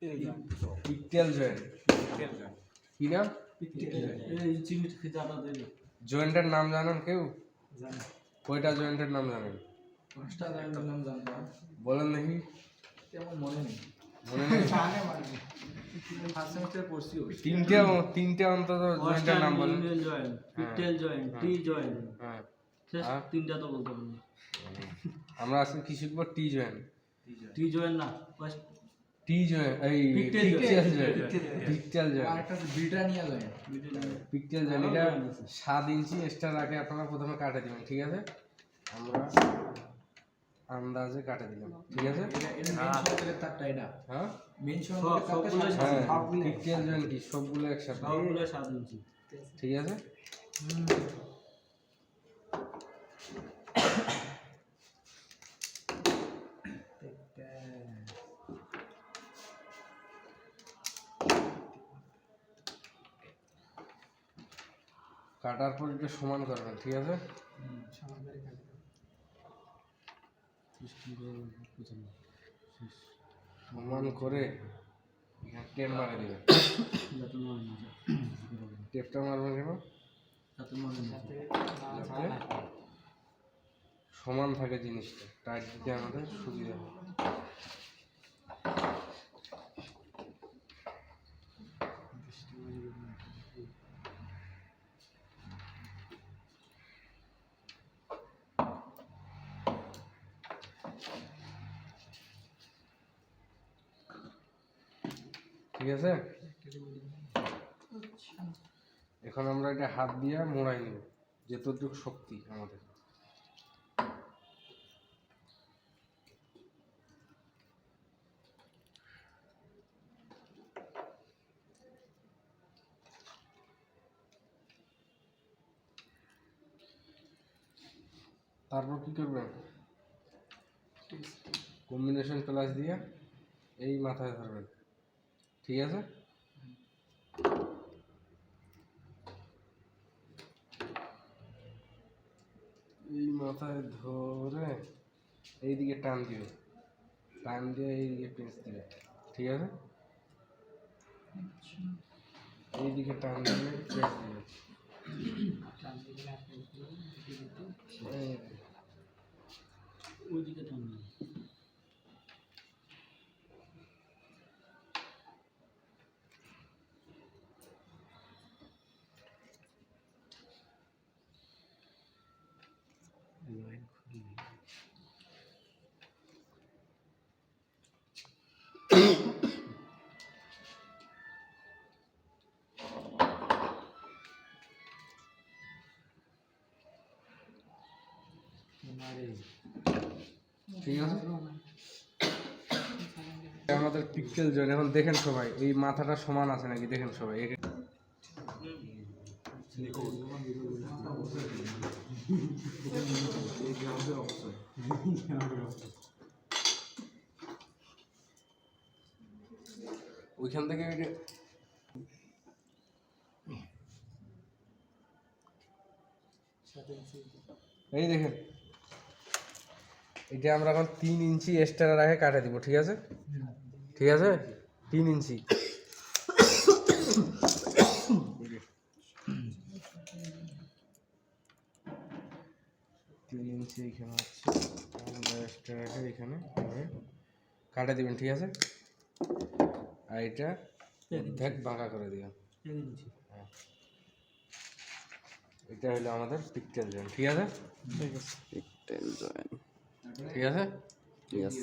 Pigtail joint কি নাম? জয়েন্টের নাম জানেন কেউ? কয়টা জয়েন্টের নাম জানেন? পাঁচটা জায়গার নাম জানতাম বলেন দেখি। তেমন মনে নেই। মনে তিনটে তিনটে অন্তত জয়েন্টের নাম বলেন। Joint pigtail joint T joint. হ্যাঁ। শেষ তিনটা তো বলতে পারব আমরা আজকে কি শিখব? T joint. টি জয়েন্ট না ফার্স্ট টি জয়েন্ট এই Pictal pigtail Britannia joint pigtail এটা সাত ইঞ্চি এক্সট্রা রাখে আপনারা প্রথমে কাটে দিবেন ঠিক আছে আমরা আন্দাজে কাটে দিলাম ঠিক আছে এটা হ্যাঁ মেন পিকটেল জয়েন্ট কি সবগুলো একসাথে সবগুলো সাত ইঞ্চি ঠিক আছে কাটার পর এটা সমান করবেন ঠিক আছে? সমান করে টেপ মারে দিবেন। টেপটা মারবেন কেন? মনে সমান থাকে জিনিসটা টাইট দিতে আমাদের সুবিধা হয় ঠিক আছে? এখন আমরা এটা হাত দিয়ে মোড়াই নিব যতটুকু শক্তি আমাদের। তারপর কি করবেন? কম্বিনেশন ক্লাস দিয়ে এই মাথায় ধরবেন। ঠিক আছে এই মাথায় ধরে এইদিকে টান দিবে টান দিয়ে এইদিকে পেঁচ দিবে ঠিক আছে এইদিকে টান দিবে পেঁচ দিবে ঠিক আছে আমাদের পিক্সেল জয়েন এখন দেখেন সবাই, এই মাথাটা সমান আছে নাকি, দেখেন সবাই ওইখান থেকে এই দেখেন। এটা আমরা এখন তিন ইঞ্চি এক্সট্রা রাখে কাটে দিব ঠিক আছে? ঠিক আছে? তিন ইঞ্চি। তিন ইঞ্চি এখানে আছে। আমরা এক্সট্রা রাখে এখানে কাটে দিবেন ঠিক আছে? আর এটা অর্ধেক বাঁকা করে দিবেন। ইঞ্চি। এটা হলো আমাদের পিকটেল জয়েন ঠিক আছে? পিকটেল জয়েন ঠিক আছে? ইয়েস